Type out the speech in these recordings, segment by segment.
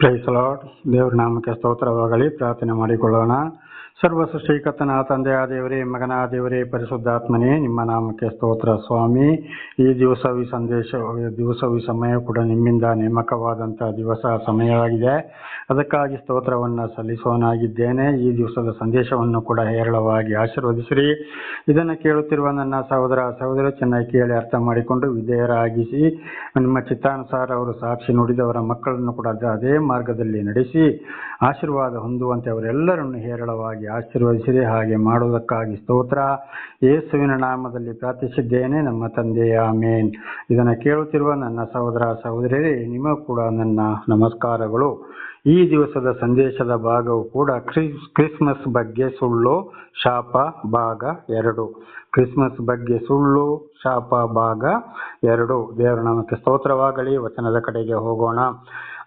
Price lord ದೇವರ ನಾಮಕ್ಕೆ ಸ್ತೋತ್ರವಾಗಲಿ. ಪ್ರಾರ್ಥನೆ ಮಾಡಿಕೊಳ್ಳೋಣ. ಸರ್ವ ಸೃಷ್ಟಿಕರ್ತನ ತಂದೆಯ ದೇವರೇ ಮಗನ ದೇವರೇ ಪರಿಶುದ್ಧಾತ್ಮನೇ, ನಿಮ್ಮ ನಾಮಕ್ಕೆ ಸ್ತೋತ್ರ ಸ್ವಾಮಿ. ಈ ದಿವಸ ಈ ಸಂದೇಶ ದಿವಸ ಈ ಸಮಯ ಕೂಡ ನಿಮ್ಮಿಂದ ನೇಮಕವಾದಂಥ ದಿವಸ, ಸಮಯವಾಗಿದೆ. ಅದಕ್ಕಾಗಿ ಸ್ತೋತ್ರವನ್ನು ಸಲ್ಲಿಸೋನಾಗಿದ್ದೇನೆ. ಈ ದಿವಸದ ಸಂದೇಶವನ್ನು ಕೂಡ ಹೇರಳವಾಗಿ ಆಶೀರ್ವದಿಸಿರಿ. ಇದನ್ನು ಕೇಳುತ್ತಿರುವ ನನ್ನ ಸಹೋದರ ಸಹೋದರ, ಚೆನ್ನಾಗಿ ಕೇಳಿ ಅರ್ಥ ಮಾಡಿಕೊಂಡು ವಿಧೇಯರಾಗಿಸಿ, ನಿಮ್ಮ ಚಿತ್ತಾನುಸಾರ ಅವರು ಸಾಕ್ಷಿ ನುಡಿದವರ ಮಕ್ಕಳನ್ನು ಕೂಡ ಅದೇ ಮಾರ್ಗದಲ್ಲಿ ನಡೆಸಿ, ಆಶೀರ್ವಾದ ಹೊಂದುವಂತೆ ಅವರೆಲ್ಲರನ್ನು ಹೇರಳವಾಗಿ ಆಶೀರ್ವದಿಸಿರಿ. ಹಾಗೆ ಮಾಡುವುದಕ್ಕಾಗಿ ಸ್ತೋತ್ರ. ಯೇಸುವಿನ ನಾಮದಲ್ಲಿ ಪ್ರಾರ್ಥಿಸಿದ್ದೇನೆ ನಮ್ಮ ತಂದೆಯ ಮೇನ್ ಇದನ್ನು ಕೇಳುತ್ತಿರುವ ನನ್ನ ಸಹೋದರ ಸಹೋದರಿಯರೇ ನಿಮಗೂ ಕೂಡ ನನ್ನ ನಮಸ್ಕಾರಗಳು. ಈ ದಿವಸದ ಸಂದೇಶದ ಭಾಗವು ಕೂಡ ಕ್ರಿಸ್, ಕ್ರಿಸ್ಮಸ್ ಬಗ್ಗೆ ಸುಳ್ಳು, ಶಾಪ, ಭಾಗ ಎರಡು. ಕ್ರಿಸ್ಮಸ್ ಬಗ್ಗೆ ಸುಳ್ಳು, ಶಾಪ, ಭಾಗ ಎರಡು. ದೇವರ ನಾಮಕ್ಕೆ ಸ್ತೋತ್ರವಾಗಲಿ, ವಚನದ ಕಡೆಗೆ ಹೋಗೋಣ.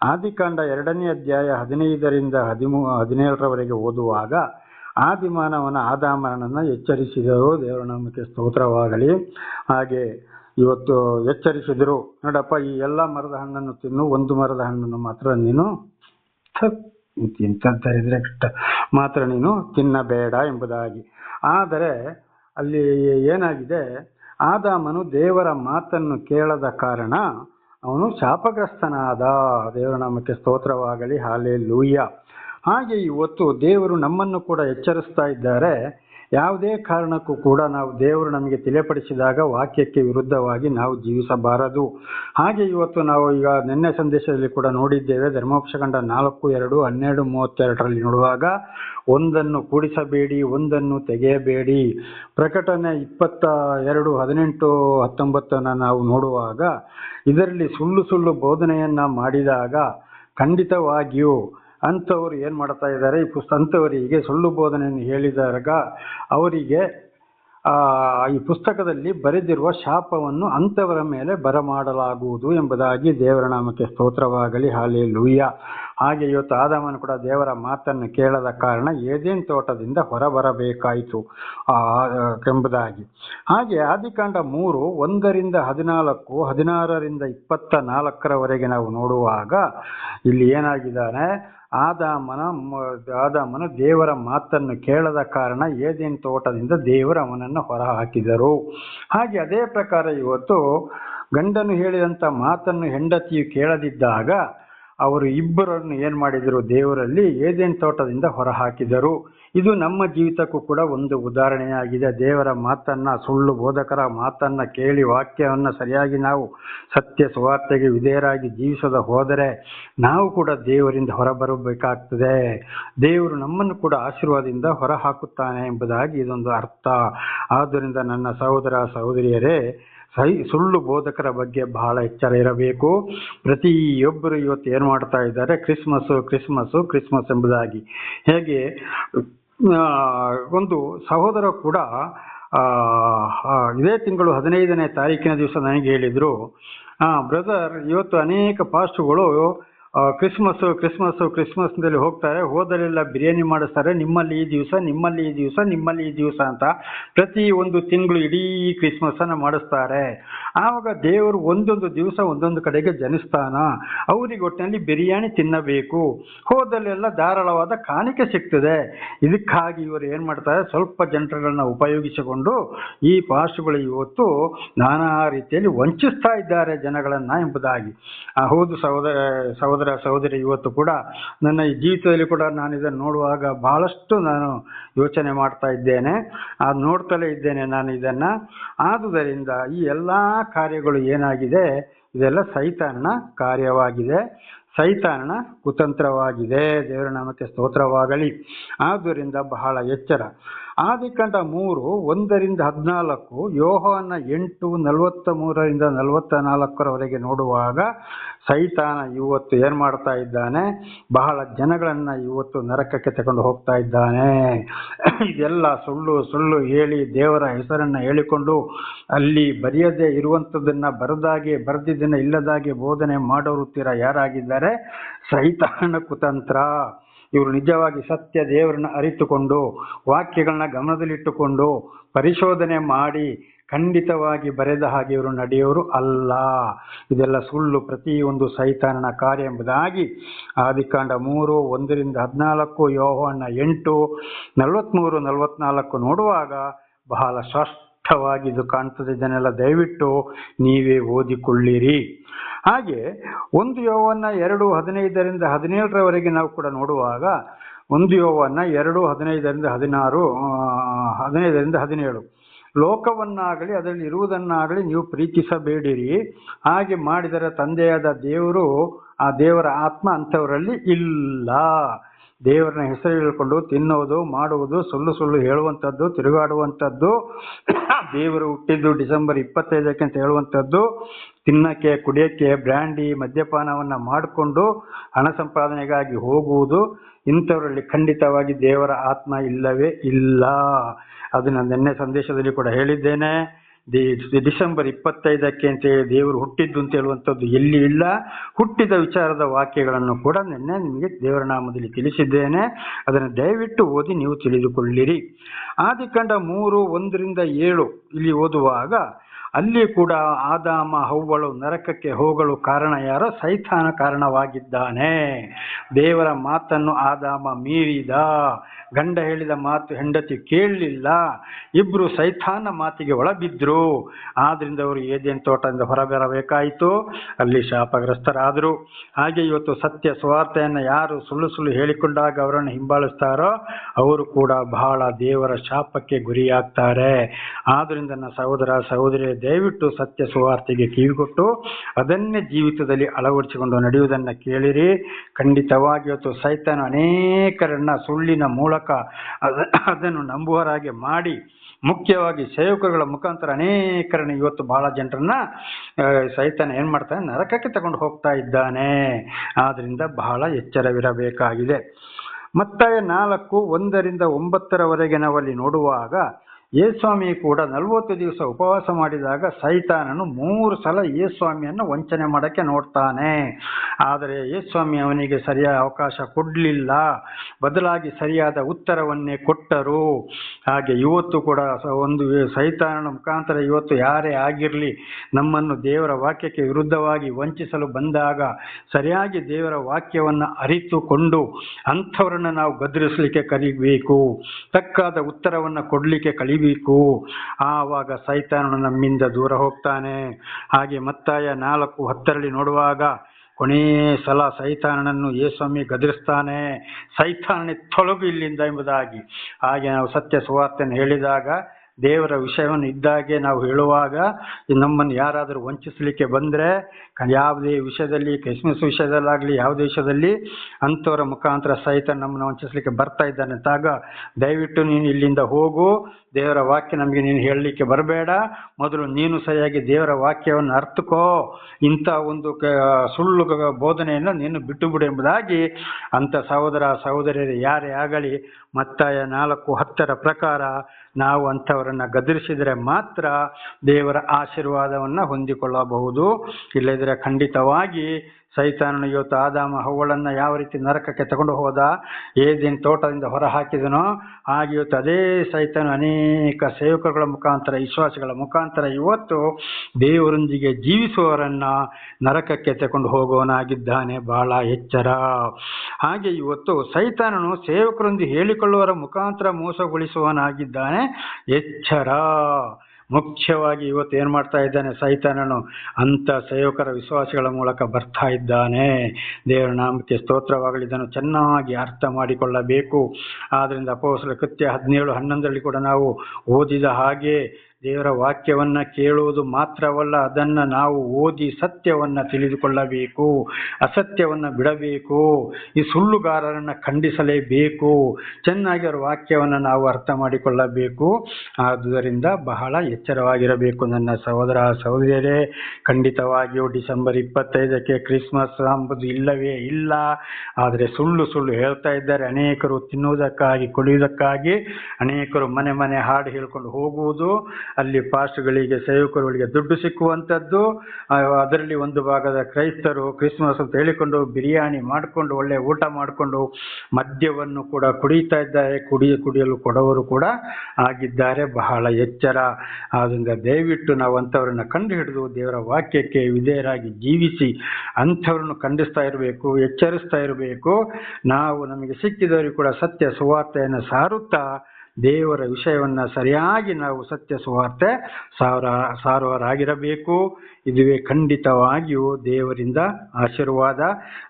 ಆದಿಕಾಂಡ ಎರಡನೇ ಅಧ್ಯಾಯ ಹದಿನೈದರಿಂದ ಹದಿಮೂ, ಹದಿನೇಳರವರೆಗೆ ಓದುವಾಗ ಆದಿಮಾನವನ ಆದಾಮನನ್ನು ಎಚ್ಚರಿಸಿದರು ದೇವರ ನಾಮಕ್ಕೆ ಸ್ತೋತ್ರವಾಗಲಿ. ಹಾಗೆ ಇವತ್ತು ಎಚ್ಚರಿಸಿದರು, ನೋಡಪ್ಪ, ಈ ಎಲ್ಲ ಮರದ ಹಣ್ಣನ್ನು ತಿನ್ನು, ಒಂದು ಮರದ ಹಣ್ಣನ್ನು ಮಾತ್ರ ನೀನು ಇದ್ರೆ ಮಾತ್ರ ನೀನು ತಿನ್ನಬೇಡ ಎಂಬುದಾಗಿ. ಆದರೆ ಅಲ್ಲಿ ಏನಾಗಿದೆ? ಆದಾಮನು ದೇವರ ಮಾತನ್ನು ಕೇಳದ ಕಾರಣ ಅವನು ಶಾಪಗ್ರಸ್ತನಾದ. ದೇವರ ನಾಮಕ್ಕೆ ಸ್ತೋತ್ರವಾಗಲಿ ಹಾಲೆ ಲೂಯ್ಯ ಹಾಗೆ ಇವತ್ತು ದೇವರು ನಮ್ಮನ್ನು ಕೂಡ ಎಚ್ಚರಿಸ್ತಾ ಇದ್ದಾರೆ. ಯಾವುದೇ ಕಾರಣಕ್ಕೂ ಕೂಡ ನಾವು ದೇವರು ನಮಗೆ ತಿಳಿಯಪಡಿಸಿದಾಗ ವಾಕ್ಯಕ್ಕೆ ವಿರುದ್ಧವಾಗಿ ನಾವು ಜೀವಿಸಬಾರದು. ಹಾಗೆ ಇವತ್ತು ನಾವು ಈಗ ನಿನ್ನೆ ಸಂದೇಶದಲ್ಲಿ ಕೂಡ ನೋಡಿದ್ದೇವೆ ಧರ್ಮೋಪಶಖಂಡ ನಾಲ್ಕು, ಎರಡು, ಹನ್ನೆರಡು, ಮೂವತ್ತೆರಡರಲ್ಲಿ ನೋಡುವಾಗ, ಒಂದನ್ನು ಕೂಡಿಸಬೇಡಿ, ಒಂದನ್ನು ತೆಗೆಯಬೇಡಿ. ಪ್ರಕಟಣೆ ಇಪ್ಪತ್ತ ಎರಡು, ಹದಿನೆಂಟು, ಹತ್ತೊಂಬತ್ತನ್ನು ನಾವು ನೋಡುವಾಗ, ಇದರಲ್ಲಿ ಸುಳ್ಳು ಸುಳ್ಳು ಬೋಧನೆಯನ್ನ ಮಾಡಿದಾಗ ಖಂಡಿತವಾಗಿಯೂ ಅಂಥವ್ರು ಏನು ಮಾಡ್ತಾ ಇದ್ದಾರೆ? ಈ ಪುಸ್ತ, ಅಂಥವರಿಗೆ ಸುಳ್ಳು ಬೋಧನೆಯನ್ನು ಹೇಳಿದಾಗ ಅವರಿಗೆ ಈ ಪುಸ್ತಕದಲ್ಲಿ ಬರೆದಿರುವ ಶಾಪವನ್ನು ಅಂಥವರ ಮೇಲೆ ಬರಮಾಡಲಾಗುವುದು ಎಂಬುದಾಗಿ ದೇವರ ನಾಮಕ್ಕೆ ಸ್ತೋತ್ರವಾಗಲಿ ಹಾಲೆ ಲೂಯ್ಯ ಹಾಗೆ ಇವತ್ತು ಆದಾಮನು ಕೂಡ ದೇವರ ಮಾತನ್ನು ಕೇಳದ ಕಾರಣ ಏದೇನ್ ತೋಟದಿಂದ ಹೊರಬರಬೇಕಾಯಿತು ಎಂಬುದಾಗಿ. ಹಾಗೆ ಆದಿಕಾಂಡ ಮೂರು, ಒಂದರಿಂದ ಹದಿನಾಲ್ಕು, ಹದಿನಾರರಿಂದ ಇಪ್ಪತ್ತ ನಾಲ್ಕರವರೆಗೆ ನಾವು ನೋಡುವಾಗ ಇಲ್ಲಿ ಏನಾಗಿದ್ದಾನೆ? ಆದಾಮನ ಆದಾಮನು ದೇವರ ಮಾತನ್ನು ಕೇಳದ ಕಾರಣ ಏದೇನ್ ತೋಟದಿಂದ ದೇವರು ಅವನನ್ನು ಹೊರಹಾಕಿದರು. ಹಾಗೆ ಅದೇ ಪ್ರಕಾರ ಇವತ್ತು ಗಂಡನು ಹೇಳಿದಂಥ ಮಾತನ್ನು ಹೆಂಡತಿಯು ಕೇಳದಿದ್ದಾಗ ಅವರು ಇಬ್ಬರನ್ನು ಏನು ಮಾಡಿದರು? ದೇವರಲ್ಲಿ ಏದೇನ್ ತೋಟದಿಂದ ಹೊರ ಹಾಕಿದರು ಇದು ನಮ್ಮ ಜೀವಿತಕ್ಕೂ ಕೂಡ ಒಂದು ಉದಾಹರಣೆಯಾಗಿದೆ. ದೇವರ ಮಾತನ್ನ, ಸುಳ್ಳು ಬೋಧಕರ ಮಾತನ್ನ ಕೇಳಿ ವಾಕ್ಯವನ್ನು ಸರಿಯಾಗಿ ನಾವು ಸತ್ಯ ಸುವಾರ್ತೆಗೆ ವಿಧೇಯರಾಗಿ ಜೀವಿಸದ ಹೋದರೆ ನಾವು ಕೂಡ ದೇವರಿಂದ ಹೊರಬರಬೇಕಾಗ್ತದೆ. ದೇವರು ನಮ್ಮನ್ನು ಕೂಡ ಆಶೀರ್ವಾದದಿಂದ ಹೊರ ಹಾಕುತ್ತಾನೆ ಎಂಬುದಾಗಿ ಇದೊಂದು ಅರ್ಥ. ಆದ್ದರಿಂದ ನನ್ನ ಸಹೋದರ, ಸಹೋದರಿಯರೇ ಸೈ ಸುಳ್ಳು ಬೋಧಕರ ಬಗ್ಗೆ ಬಹಳ ಎಚ್ಚರ ಇರಬೇಕು. ಪ್ರತಿಯೊಬ್ಬರು ಇವತ್ತು ಏನು ಮಾಡ್ತಾ ಇದ್ದಾರೆ? ಕ್ರಿಸ್ಮಸ್ ಕ್ರಿಸ್ಮಸ್ ಕ್ರಿಸ್ಮಸ್ ಎಂಬುದಾಗಿ. ಹೇಗೆ? ಒಂದು ಸಹೋದರ ಕೂಡ ಇದೇ ತಿಂಗಳು ಹದಿನೈದನೇ ತಾರೀಕಿನ ದಿವಸ ನನಗೆ ಹೇಳಿದರು ಬ್ರದರ್ ಇವತ್ತು ಅನೇಕ ಪಾಸ್ಟ್ಗಳು ಕ್ರಿಸ್ಮಸ್ ಕ್ರಿಸ್ಮಸ್, ಕ್ರಿಸ್ಮಸ್ನಲ್ಲಿ ಹೋಗ್ತಾರೆ. ಹೋದಲ್ಲೆಲ್ಲ ಬಿರಿಯಾನಿ ಮಾಡಿಸ್ತಾರೆ. ನಿಮ್ಮಲ್ಲಿ ಈ ದಿವಸ, ನಿಮ್ಮಲ್ಲಿ ಈ ದಿವಸ, ನಿಮ್ಮಲ್ಲಿ ಈ ದಿವಸ ಅಂತ ಪ್ರತಿ ಒಂದು ತಿಂಗಳು ಇಡೀ ಕ್ರಿಸ್ಮಸ್ಸನ್ನು ಮಾಡಿಸ್ತಾರೆ. ಆವಾಗ ದೇವರು ಒಂದೊಂದು ದಿವಸ ಒಂದೊಂದು ಕಡೆಗೆ ಜನಿಸ್ತಾನ. ಅವರಿಗೆ ಒಟ್ಟಿನಲ್ಲಿ ಬಿರಿಯಾನಿ ತಿನ್ನಬೇಕು. ಹೋದಲ್ಲೆಲ್ಲ ಧಾರಾಳವಾದ ಕಾಣಿಕೆ ಸಿಗ್ತದೆ. ಇದಕ್ಕಾಗಿ ಇವರು ಏನು ಮಾಡ್ತಾರೆ? ಸ್ವಲ್ಪ ಜನರುಗಳನ್ನ ಉಪಯೋಗಿಸಿಕೊಂಡು ಈ ಪಾಸ್ಟ್ಗಳು ಇವತ್ತು ನಾನಾ ರೀತಿಯಲ್ಲಿ ವಂಚಿಸ್ತಾ ಇದ್ದಾರೆ ಜನಗಳನ್ನ ಎಂಬುದಾಗಿ. ಹೌದು ಸಹೋದರ ಸಹೋದರ ಸಹೋದರಿ ಇವತ್ತು ಕೂಡ ನನ್ನ ಈ ಜೀವಿತದಲ್ಲಿ ಕೂಡ ನಾನು ಇದನ್ನು ನೋಡುವಾಗ ಬಹಳಷ್ಟು ನಾನು ಯೋಚನೆ ಮಾಡ್ತಾ ಇದ್ದೇನೆ. ಅದು ನೋಡ್ತಲೇ ಇದ್ದೇನೆ ನಾನು ಇದನ್ನು. ಆದುದರಿಂದ ಈ ಎಲ್ಲ ಕಾರ್ಯಗಳು ಏನಾಗಿದೆ? ಇದೆಲ್ಲ ಸೈತಾನನ ಕಾರ್ಯವಾಗಿದೆ. ಸೈತಾನನ ಕುತಂತ್ರವಾಗಿದೆ. ದೇವರ ನಾಮಕ್ಕೆ ಸ್ತೋತ್ರವಾಗಲಿ. ಆದ್ದರಿಂದ ಬಹಳ ಎಚ್ಚರ. ಆದಿಕಾಂಡ ಮೂರು, ಒಂದರಿಂದ ಹದಿನಾಲ್ಕು, ಯೋಹನ ಎಂಟು ನಲವತ್ತ ಮೂರರಿಂದ ನಲವತ್ತ ನಾಲ್ಕರವರೆಗೆ ನೋಡುವಾಗ ಸೈತಾನ ಇವತ್ತು ಏನು ಮಾಡ್ತಾ ಇದ್ದಾನೆ? ಬಹಳ ಜನಗಳನ್ನು ಇವತ್ತು ನರಕಕ್ಕೆ ತಗೊಂಡು ಹೋಗ್ತಾ ಇದ್ದಾನೆ. ಇದೆಲ್ಲ ಸುಳ್ಳು ಸುಳ್ಳು ಹೇಳಿ ದೇವರ ಹೆಸರನ್ನ ಹೇಳಿಕೊಂಡು ಅಲ್ಲಿ ಬರೆಯದೇ ಇರುವಂಥದ್ದನ್ನು ಬರದಾಗೆ, ಬರೆದಿದ್ದನ್ನು ಇಲ್ಲದಾಗೆ ಬೋಧನೆ ಮಾಡೋರು ತೀರ ಯಾರಾಗಿದ್ದಾರೆ? ಸೈತಾನ ಕುತಂತ್ರ. ಇವರು ನಿಜವಾಗಿ ಸತ್ಯ ದೇವರನ್ನ ಅರಿತುಕೊಂಡು ವಾಕ್ಯಗಳನ್ನ ಗಮನದಲ್ಲಿಟ್ಟುಕೊಂಡು ಪರಿಶೋಧನೆ ಮಾಡಿ ಖಂಡಿತವಾಗಿ ಬರೆದ ಹಾಗೆ ಇವರು ನಡೆಯೋರು ಅಲ್ಲ. ಇದೆಲ್ಲ ಸುಳ್ಳು ಪ್ರತಿಯೊಂದು ಸೈತಾನನ ಕಾರ್ಯ ಎಂಬುದಾಗಿ ಆದಿಕಾಂಡ ಮೂರು, ಒಂದರಿಂದ ಹದಿನಾಲ್ಕು ಯೋಹಣ್ಣ ಎಂಟು ನಲವತ್ತ್ಮೂರು ನಲವತ್ನಾಲ್ಕು ನೋಡುವಾಗ ಬಹಳ ಸ್ಪಷ್ಟವಾಗಿ ಇದು ಕಾಣ್ತದೆ. ಇದನ್ನೆಲ್ಲ ದಯವಿಟ್ಟು ನೀವೇ ಓದಿಕೊಳ್ಳಿರಿ. ಹಾಗೆ ಒಂದು ಯೋವನ್ನ ಎರಡು ಹದಿನೈದರಿಂದ ಹದಿನೇಳರವರೆಗೆ ನಾವು ಕೂಡ ನೋಡುವಾಗ ಒಂದು ಯೋವನ್ನ ಎರಡು ಹದಿನೈದರಿಂದ ಹದಿನಾರು ಹದಿನೈದರಿಂದ ಹದಿನೇಳು. ಲೋಕವನ್ನಾಗಲಿ ಅದರಲ್ಲಿ ಇರುವುದನ್ನಾಗಲಿ ನೀವು ಪ್ರೀತಿಸಬೇಡಿರಿ. ಹಾಗೆ ಮಾಡಿದರೆ ತಂದೆಯಾದ ದೇವರು, ಆ ದೇವರ ಆತ್ಮ ಅಂಥವರಲ್ಲಿ ಇಲ್ಲ. ದೇವರನ್ನ ಹೆಸರು ಹೇಳ್ಕೊಂಡು ತಿನ್ನೋದು, ಮಾಡುವುದು, ಸುಳ್ಳು ಸುಳ್ಳು ಹೇಳುವಂಥದ್ದು, ತಿರುಗಾಡುವಂಥದ್ದು. ದೇವರು ಹುಟ್ಟಿದ್ದು ಡಿಸೆಂಬರ್ ಇಪ್ಪತ್ತೈದಕ್ಕೆ ಅಂತ ಹೇಳುವಂಥದ್ದು. ತಿನ್ನಕ್ಕೆ, ಕುಡಿಯಕ್ಕೆ, ಬ್ರ್ಯಾಂಡಿ, ಮದ್ಯಪಾನವನ್ನು ಮಾಡಿಕೊಂಡು ಹಣ ಸಂಪಾದನೆಗಾಗಿ ಹೋಗುವುದು. ಇಂಥವರಲ್ಲಿ ಖಂಡಿತವಾಗಿ ದೇವರ ಆತ್ಮ ಇಲ್ಲವೇ ಇಲ್ಲ. ಅದು ನಾನು ನಿನ್ನೆ ಸಂದೇಶದಲ್ಲಿ ಕೂಡ ಹೇಳಿದ್ದೇನೆ. ಡಿಸೆಂಬರ್ ಇಪ್ಪತ್ತೈದಕ್ಕೆ ಅಂತೇಳಿ ದೇವರು ಹುಟ್ಟಿದ್ದು ಅಂತ ಹೇಳುವಂಥದ್ದು ಎಲ್ಲಿ ಇಲ್ಲ. ಹುಟ್ಟಿದ ವಿಚಾರದ ವಾಕ್ಯಗಳನ್ನು ಕೂಡ ನಿನ್ನೆ ನಿಮಗೆ ದೇವರ ನಾಮದಲ್ಲಿ ತಿಳಿಸಿದ್ದೇನೆ. ಅದನ್ನು ದಯವಿಟ್ಟು ಓದಿ ನೀವು ತಿಳಿದುಕೊಳ್ಳಿರಿ. ಆದಿಕಾಂಡ ಮೂರು ಒಂದರಿಂದ ಏಳು ಇಲ್ಲಿ ಓದುವಾಗ ಅಲ್ಲಿ ಕೂಡ ಆದಾಮ ಹವ್ವಳು ನರಕಕ್ಕೆ ಹೋಗಲು ಕಾರಣ ಯಾರೋ ಸೈತಾನ ಕಾರಣವಾಗಿದ್ದಾನೆ. ದೇವರ ಮಾತನ್ನು ಆದಾಮ ಮೀರಿದ. ಗಂಡ ಹೇಳಿದ ಮಾತು ಹೆಂಡತಿ ಕೇಳಲಿಲ್ಲ. ಇಬ್ರು ಸೈತಾನ ಮಾತಿಗೆ ಒಳಬಿದ್ರು. ಆದ್ದರಿಂದ ಅವರು ಏದೇನ್ ತೋಟದಿಂದ ಹೊರಬರಬೇಕಾಯಿತು? ಅಲ್ಲಿ ಶಾಪಗ್ರಸ್ತರಾದರು. ಹಾಗೆ ಇವತ್ತು ಸತ್ಯ ಸ್ವಾರ್ಥೆಯನ್ನು ಯಾರು ಸುಳ್ಳು ಸುಳ್ಳು ಹೇಳಿಕೊಂಡಾಗ ಅವರನ್ನು ಹಿಂಬಾಲಿಸ್ತಾರೋ, ಅವರು ಕೂಡ ಬಹಳ ದೇವರ ಶಾಪಕ್ಕೆ ಗುರಿಯಾಗ್ತಾರೆ. ಆದ್ದರಿಂದ ನನ್ನ ಸಹೋದರ ಸಹೋದರಿ ದಯವಿಟ್ಟು ಸತ್ಯ ಸುವಾರ್ತೆಗೆ ಕಿವಿಗೊಟ್ಟು ಅದನ್ನೇ ಜೀವಿತದಲ್ಲಿ ಅಳವಡಿಸಿಕೊಂಡು ನಡೆಯುವುದನ್ನು ಕೇಳಿರಿ. ಖಂಡಿತವಾಗಿ ಇವತ್ತು ಸೈತಾನ ಅನೇಕರನ್ನ ಸುಳ್ಳಿನ ಮೂಲಕ ಅದ- ಅದನ್ನು ನಂಬುವರಾಗಿ ಮಾಡಿ ಮುಖ್ಯವಾಗಿ ಸೇವಕರುಗಳ ಮುಖಾಂತರ ಅನೇಕರನ್ನ ಇವತ್ತು ಬಹಳ ಜನರನ್ನ ಸೈತನ ಸೈತಾನ ಏನ್ ಮಾಡ್ತಾನೆ ನರಕಕ್ಕೆ ತಗೊಂಡು ಹೋಗ್ತಾ ಇದ್ದಾನೆ. ಆದ್ದರಿಂದ ಬಹಳ ಎಚ್ಚರವಿರಬೇಕಾಗಿದೆ. ಮತ್ತಾಯ ನಾಲ್ಕು, ಒಂದರಿಂದ ಒಂಬತ್ತರವರೆಗೆ ನಾವಲ್ಲಿ ನೋಡುವಾಗ ಯೇಸ್ವಾಮಿ ಕೂಡ ನಲವತ್ತು ದಿವಸ ಉಪವಾಸ ಮಾಡಿದಾಗ ಸೈತಾನನು ಮೂರು ಸಲ ಯೇಸ್ವಾಮಿಯನ್ನು ವಂಚನೆ ಮಾಡೋಕ್ಕೆ ನೋಡ್ತಾನೆ. ಆದರೆ ಯೇಸ್ವಾಮಿ ಅವನಿಗೆ ಸರಿಯಾದ ಅವಕಾಶ ಕೊಡಲಿಲ್ಲ. ಬದಲಾಗಿ ಸರಿಯಾದ ಉತ್ತರವನ್ನೇ ಕೊಟ್ಟರು. ಹಾಗೆ ಇವತ್ತು ಕೂಡ ಒಂದು ಸೈತಾನನ ಮುಖಾಂತರ ಇವತ್ತು ಯಾರೇ ಆಗಿರಲಿ ನಮ್ಮನ್ನು ದೇವರ ವಾಕ್ಯಕ್ಕೆ ವಿರುದ್ಧವಾಗಿ ವಂಚಿಸಲು ಬಂದಾಗ ಸರಿಯಾಗಿ ದೇವರ ವಾಕ್ಯವನ್ನು ಅರಿತುಕೊಂಡು ಅಂಥವರನ್ನು ನಾವು ಗದರಿಸಲಿಕ್ಕೆ ಕಲಿಬೇಕು. ತಕ್ಕಾದ ಉತ್ತರವನ್ನು ಕೊಡಲಿಕ್ಕೆ ಕಲಿಬೇಕು ಆವಾಗ ಸೈತಾನನು ನಮ್ಮಿಂದ ದೂರ ಹೋಗ್ತಾನೆ. ಹಾಗೆ ಮತ್ತಾಯ ನಾಲ್ಕು ಹತ್ತರಲ್ಲಿ ನೋಡುವಾಗ ಕೊನೇ ಸಲ ಸೈತಾನನನ್ನು ಯೇಸ್ವಾಮಿ ಗದರಿಸ್ತಾನೆ. ಸೈತಾನನೇ ತೊಳಗು ಇಲ್ಲಿಂದ ಎಂಬುದಾಗಿ. ಹಾಗೆ ನಾವು ಸತ್ಯ ಸುವಾರ್ತೆಯನ್ನು ಹೇಳಿದಾಗ, ದೇವರ ವಿಷಯವನ್ನು ಇದ್ದಾಗೆ ನಾವು ಹೇಳುವಾಗ, ನಮ್ಮನ್ನು ಯಾರಾದರೂ ವಂಚಿಸಲಿಕ್ಕೆ ಬಂದರೆ ಯಾವುದೇ ವಿಷಯದಲ್ಲಿ, ಕ್ರಿಸ್ಮಸ್ ವಿಷಯದಲ್ಲಾಗಲಿ ಯಾವುದೇ ವಿಷಯದಲ್ಲಿ ಅಂಥವರ ಮುಖಾಂತರ ಸಹಿತ ನಮ್ಮನ್ನು ವಂಚಿಸಲಿಕ್ಕೆ ಬರ್ತಾ ಇದ್ದಾನೆ. ಅಂತಾಗ ದಯವಿಟ್ಟು ನೀನು ಇಲ್ಲಿಂದ ಹೋಗು. ದೇವರ ವಾಕ್ಯ ನಮಗೆ ನೀನು ಹೇಳಲಿಕ್ಕೆ ಬರಬೇಡ. ಮೊದಲು ನೀನು ಸರಿಯಾಗಿ ದೇವರ ವಾಕ್ಯವನ್ನು ಅರ್ಥಕೋ. ಇಂಥ ಒಂದು ಸುಳ್ಳು ಬೋಧನೆಯನ್ನು ನೀನು ಬಿಟ್ಟು ಬಿಡು ಎಂಬುದಾಗಿ ಅಂಥ ಸಹೋದರ ಸಹೋದರಿಯರು, ಯಾರೇ ಆಗಲಿ ಮತ್ತಾಯ ನಾಲ್ಕು ಹತ್ತರ ಪ್ರಕಾರ ನಾವು ಅಂಥವರನ್ನು ಗದರಿಸಿದರೆ ಮಾತ್ರ ದೇವರ ಆಶೀರ್ವಾದವನ್ನು ಹೊಂದಿಕೊಳ್ಳಬಹುದು. ಇಲ್ಲದಿದ್ದರೆ ಖಂಡಿತವಾಗಿ ಸೈತಾನನು ಇವತ್ತು ಆದಾಮ ಹವ್ವಳನ್ನ ಯಾವ ರೀತಿ ನರಕಕ್ಕೆ ತಗೊಂಡು ಹೋದ? ಏದಿನ ತೋಟದಿಂದ ಹೊರ ಹಾಕಿದನೋ ಹಾಗೆ ಇವತ್ತು ಅದೇ ಸೈತಾನ ಅನೇಕ ಸೇವಕರುಗಳ ಮುಖಾಂತರ, ವಿಶ್ವಾಸಿಗಳ ಮುಖಾಂತರ ಇವತ್ತು ದೇವರೊಂದಿಗೆ ಜೀವಿಸುವವರನ್ನು ನರಕಕ್ಕೆ ತಗೊಂಡು ಹೋಗೋನಾಗಿದ್ದಾನೆ ಬಹಳ ಎಚ್ಚರ. ಹಾಗೆ ಇವತ್ತು ಸೈತಾನನು ಸೇವಕರೊಂದಿಗೆ ಹೇಳಿಕೊಳ್ಳುವವರ ಮುಖಾಂತರ ಮೋಸಗೊಳಿಸುವವನಾಗಿದ್ದಾನೆ. ಎಚ್ಚರ. ಮುಖ್ಯವಾಗಿ ಇವತ್ತು ಏನು ಮಾಡ್ತಾ ಇದ್ದಾನೆ ಸೈತಾನನು? ಅಂಥ ಸೇವಕರ ವಿಶ್ವಾಸಗಳ ಮೂಲಕ ಬರ್ತಾ ಇದ್ದಾನೆ. ದೇವರ ನಾಮಕ್ಕೆ ಸ್ತೋತ್ರವಾಗಲಿ, ಇದನ್ನು ಚೆನ್ನಾಗಿ ಅರ್ಥ ಮಾಡಿಕೊಳ್ಳಬೇಕು. ಆದ್ದರಿಂದ ಅಪೋಸಲ ಕೃತ್ಯ ಹದಿನೇಳು ಹನ್ನೊಂದರಲ್ಲಿ ಕೂಡ ನಾವು ಓದಿದ ಹಾಗೆ ದೇವರ ವಾಕ್ಯವನ್ನು ಕೇಳುವುದು ಮಾತ್ರವಲ್ಲ, ಅದನ್ನು ನಾವು ಓದಿ ಸತ್ಯವನ್ನು ತಿಳಿದುಕೊಳ್ಳಬೇಕು, ಅಸತ್ಯವನ್ನು ಬಿಡಬೇಕು, ಈ ಸುಳ್ಳುಗಾರರನ್ನು ಖಂಡಿಸಲೇಬೇಕು, ಚೆನ್ನಾಗಿ ಅವರ ವಾಕ್ಯವನ್ನು ನಾವು ಅರ್ಥ ಮಾಡಿಕೊಳ್ಳಬೇಕು. ಆದುದರಿಂದ ಬಹಳ ಎಚ್ಚರವಾಗಿರಬೇಕು ನನ್ನ ಸಹೋದರ, ಸಹೋದರಿಯರೇ. ಖಂಡಿತವಾಗಿಯೂ ಡಿಸೆಂಬರ್ ಇಪ್ಪತ್ತೈದಕ್ಕೆ ಕ್ರಿಸ್ಮಸ್ ಅಂಬುದು ಇಲ್ಲವೇ ಇಲ್ಲ. ಆದರೆ ಸುಳ್ಳು ಸುಳ್ಳು ಹೇಳ್ತಾ ಇದ್ದಾರೆ, ಅನೇಕರು ತಿನ್ನುವುದಕ್ಕಾಗಿ, ಕುಡಿಯುವುದಕ್ಕಾಗಿ, ಅನೇಕರು ಮನೆ ಮನೆ ಹಾಡು ಹೇಳ್ಕೊಂಡು ಹೋಗುವುದು. ಅಲ್ಲಿ ಪಾಸ್ಟ್ಗಳಿಗೆ ಸೇವಕರುಗಳಿಗೆ ದುಡ್ಡು ಸಿಕ್ಕುವಂಥದ್ದು ಅದರಲ್ಲಿ ಒಂದು ಭಾಗದ ಕ್ರೈಸ್ತರು ಕ್ರಿಸ್ಮಸ್ ಅಂತ ಹೇಳಿಕೊಂಡು ಬಿರಿಯಾನಿ ಮಾಡಿಕೊಂಡು, ಒಳ್ಳೆ ಊಟ ಮಾಡಿಕೊಂಡು ಮದ್ಯವನ್ನು ಕೂಡ ಕುಡಿತಾ ಇದ್ದಾರೆ. ಕುಡಿ, ಕುಡಿಯಲು ಕೊಡವರು ಕೂಡ ಆಗಿದ್ದಾರೆ. ಬಹಳ ಎಚ್ಚರ. ಆದ್ದರಿಂದ ದಯವಿಟ್ಟು ನಾವು ಅಂಥವ್ರನ್ನ ಕಂಡು ಹಿಡಿದು ದೇವರ ವಾಕ್ಯಕ್ಕೆ ವಿಧೇಯರಾಗಿ ಜೀವಿಸಿ ಅಂಥವ್ರನ್ನು ಖಂಡಿಸ್ತಾ ಇರಬೇಕು, ಎಚ್ಚರಿಸ್ತಾ ಇರಬೇಕು. ನಾವು ನಮಗೆ ಸಿಕ್ಕಿದವರಿಗೆ ಕೂಡ ಸತ್ಯ ಸುವಾರ್ತೆಯನ್ನು ಸಾರುತ್ತಾ ದೇವರ ವಿಷಯವನ್ನು ಸರಿಯಾಗಿ ನಾವು ಸತ್ಯ ಸುವಾರ್ತೆ ಸಾರ ಸಾರುವರಾಗಿರಬೇಕು. ಇದುವೇ ಖಂಡಿತವಾಗಿಯೂ ದೇವರಿಂದ ಆಶೀರ್ವಾದ.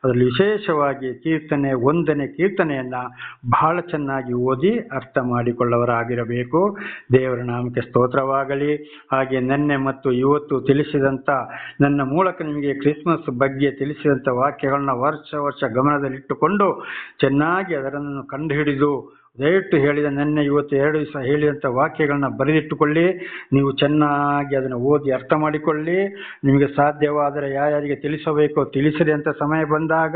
ಅದರಲ್ಲಿ ವಿಶೇಷವಾಗಿ ಕೀರ್ತನೆ, ಒಂದನೇ ಕೀರ್ತನೆಯನ್ನು ಬಹಳ ಚೆನ್ನಾಗಿ ಓದಿ ಅರ್ಥ ಮಾಡಿಕೊಳ್ಳವರಾಗಿರಬೇಕು. ದೇವರ ನಾಮಕ್ಕೆ ಸ್ತೋತ್ರವಾಗಲಿ. ಹಾಗೆ ನಿನ್ನೆ ಮತ್ತು ಇವತ್ತು ತಿಳಿಸಿದಂಥ, ನನ್ನ ಮೂಲಕ ನಿಮಗೆ ಕ್ರಿಸ್ಮಸ್ ಬಗ್ಗೆ ತಿಳಿಸಿದಂಥ ವಾಕ್ಯಗಳನ್ನ ವರ್ಷ ವರ್ಷ ಗಮನದಲ್ಲಿಟ್ಟುಕೊಂಡು ಚೆನ್ನಾಗಿ ಅದರನ್ನು ಕಂಡುಹಿಡಿದು, ದಯವಿಟ್ಟು ಹೇಳಿದ ನಿನ್ನೆ ಇವತ್ತು ಎರಡು ದಿವಸ ಹೇಳಿದಂಥ ವಾಕ್ಯಗಳನ್ನ ಬರೆದಿಟ್ಟುಕೊಳ್ಳಿ. ನೀವು ಚೆನ್ನಾಗಿ ಅದನ್ನು ಓದಿ ಅರ್ಥ ಮಾಡಿಕೊಳ್ಳಿ. ನಿಮಗೆ ಸಾಧ್ಯವಾದರೆ ಯಾರ್ಯಾರಿಗೆ ತಿಳಿಸಬೇಕೋ ತಿಳಿಸಿರಿ ಅಂತ ಸಮಯ ಬಂದಾಗ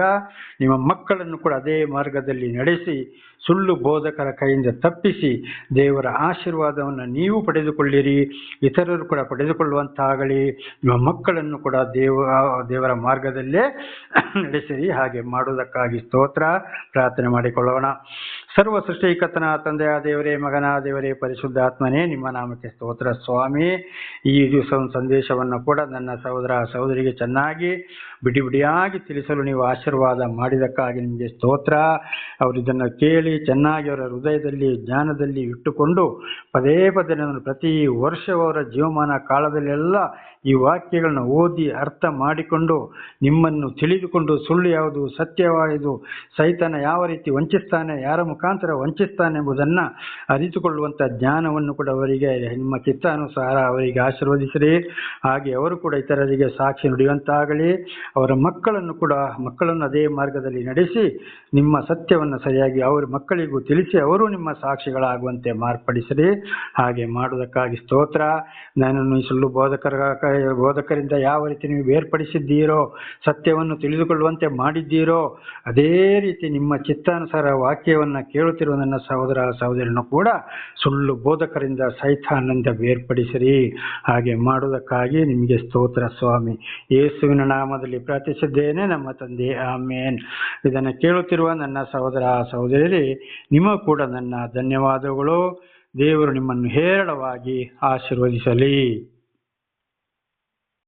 ನಿಮ್ಮ ಮಕ್ಕಳನ್ನು ಕೂಡ ಅದೇ ಮಾರ್ಗದಲ್ಲಿ ನಡೆಸಿ ಸುಳ್ಳು ಬೋಧಕರ ಕೈಯಿಂದ ತಪ್ಪಿಸಿ ದೇವರ ಆಶೀರ್ವಾದವನ್ನು ನೀವು ಪಡೆದುಕೊಳ್ಳಿರಿ, ಇತರರು ಕೂಡ ಪಡೆದುಕೊಳ್ಳುವಂತಾಗಲಿ. ನಿಮ್ಮ ಮಕ್ಕಳನ್ನು ಕೂಡ ದೇವ, ದೇವರ ಮಾರ್ಗದಲ್ಲೇ ನಡೆಸಿರಿ. ಹಾಗೆ ಮಾಡುವುದಕ್ಕಾಗಿ ಸ್ತೋತ್ರ. ಪ್ರಾರ್ಥನೆ ಮಾಡಿಕೊಳ್ಳೋಣ. ಸರ್ವ ಸೃಷ್ಟಿಕರ್ತನ ತಂದೆಯ ದೇವರೇ, ಮಗನ ದೇವರೇ ಪರಿಶುದ್ಧಾತ್ಮನೇ ನಿಮ್ಮ ನಾಮಕ್ಕೆ ಸ್ತೋತ್ರ ಸ್ವಾಮಿ. ಈ ದಿವಸ ಸಂದೇಶವನ್ನು ಕೂಡ ನನ್ನ ಸಹೋದರ, ಸಹೋದರಿಗೆ ಚೆನ್ನಾಗಿ ಬಿಡಿ ಬಿಡಿಯಾಗಿ ತಿಳಿಸಲು ನೀವು ಆಶೀರ್ವಾದ ಮಾಡಿದಕ್ಕಾಗಿ ನಿಮಗೆ ಸ್ತೋತ್ರ. ಅವರು ಇದನ್ನು ಕೇಳಿ ಚೆನ್ನಾಗಿ ಅವರ ಹೃದಯದಲ್ಲಿ, ಜ್ಞಾನದಲ್ಲಿ ಇಟ್ಟುಕೊಂಡು ಪದೇ ಪದೇ ನಾನು ಪ್ರತಿ ವರ್ಷವರ ಜೀವಮಾನ ಕಾಲದಲ್ಲೆಲ್ಲ ಈ ವಾಕ್ಯಗಳನ್ನ ಓದಿ ಅರ್ಥ ಮಾಡಿಕೊಂಡು ನಿಮ್ಮನ್ನು ತಿಳಿದುಕೊಂಡು ಸುಳ್ಳು ಯಾವುದು, ಸತ್ಯವಾಯುದು, ಸೈತನ ಯಾವ ರೀತಿ ವಂಚಿಸ್ತಾನೆ, ಯಾರ ಮುಖಾಂತರ ವಂಚಿಸ್ತಾನೆ ಎಂಬುದನ್ನು ಅರಿತುಕೊಳ್ಳುವಂಥ ಜ್ಞಾನವನ್ನು ಕೂಡ ಅವರಿಗೆ, ನಿಮ್ಮ ಚಿತ್ತಾನುಸಾರ ಅವರಿಗೆ ಆಶೀರ್ವದಿಸಿರಿ. ಹಾಗೆ ಅವರು ಕೂಡ ಇತರರಿಗೆ ಸಾಕ್ಷಿ ನುಡಿಯುವಂತಾಗಲಿ. ಅವರ ಮಕ್ಕಳನ್ನು ಕೂಡ, ಮಕ್ಕಳನ್ನು ಅದೇ ಮಾರ್ಗದಲ್ಲಿ ನಡೆಸಿ, ನಿಮ್ಮ ಸತ್ಯವನ್ನು ಸರಿಯಾಗಿ ಅವರ ಮಕ್ಕಳಿಗೂ ತಿಳಿಸಿ, ಅವರು ನಿಮ್ಮ ಸಾಕ್ಷಿಗಳಾಗುವಂತೆ ಮಾರ್ಪಡಿಸಿರಿ. ಹಾಗೆ ಮಾಡುವುದಕ್ಕಾಗಿ ಸ್ತೋತ್ರ. ನನ್ನನ್ನು ಈ ಸುಳ್ಳು ಬೋಧಕರ, ಬೋಧಕರಿಂದ ಯಾವ ರೀತಿ ನೀವು ಬೇರ್ಪಡಿಸಿದ್ದೀರೋ, ಸತ್ಯವನ್ನು ತಿಳಿದುಕೊಳ್ಳುವಂತೆ ಮಾಡಿದ್ದೀರೋ, ಅದೇ ರೀತಿ ನಿಮ್ಮ ಚಿತ್ತಾನುಸಾರ ವಾಕ್ಯವನ್ನು ಕೇಳುತ್ತಿರುವ ನನ್ನ ಸಹೋದರ ಸಹೋದರನ್ನು ಕೂಡ ಸುಳ್ಳು ಬೋಧಕರಿಂದ ಸೈತಾನಂದ ಬೇರ್ಪಡಿಸಿರಿ. ಹಾಗೆ ಮಾಡುವುದಕ್ಕಾಗಿ ನಿಮಗೆ ಸ್ತೋತ್ರ ಸ್ವಾಮಿ. ಯೇಸುವಿನ ನಾಮದಲ್ಲಿ ಪ್ರಾರ್ಥಿಸಿದ್ದೇನೆ. ನಮ್ಮ ತಂದೆ ಆಮೇನ್. ಇದನ್ನು ಕೇಳುತ್ತಿರುವ ನನ್ನ ಸಹೋದರ ಸಹೋದರಿ ನಿಮ್ಮ ಕೂಡ ನನ್ನ ಧನ್ಯವಾದಗಳು. ದೇವರು ನಿಮ್ಮನ್ನು ಹೇರಳವಾಗಿ ಆಶೀರ್ವದಿಸಲಿ.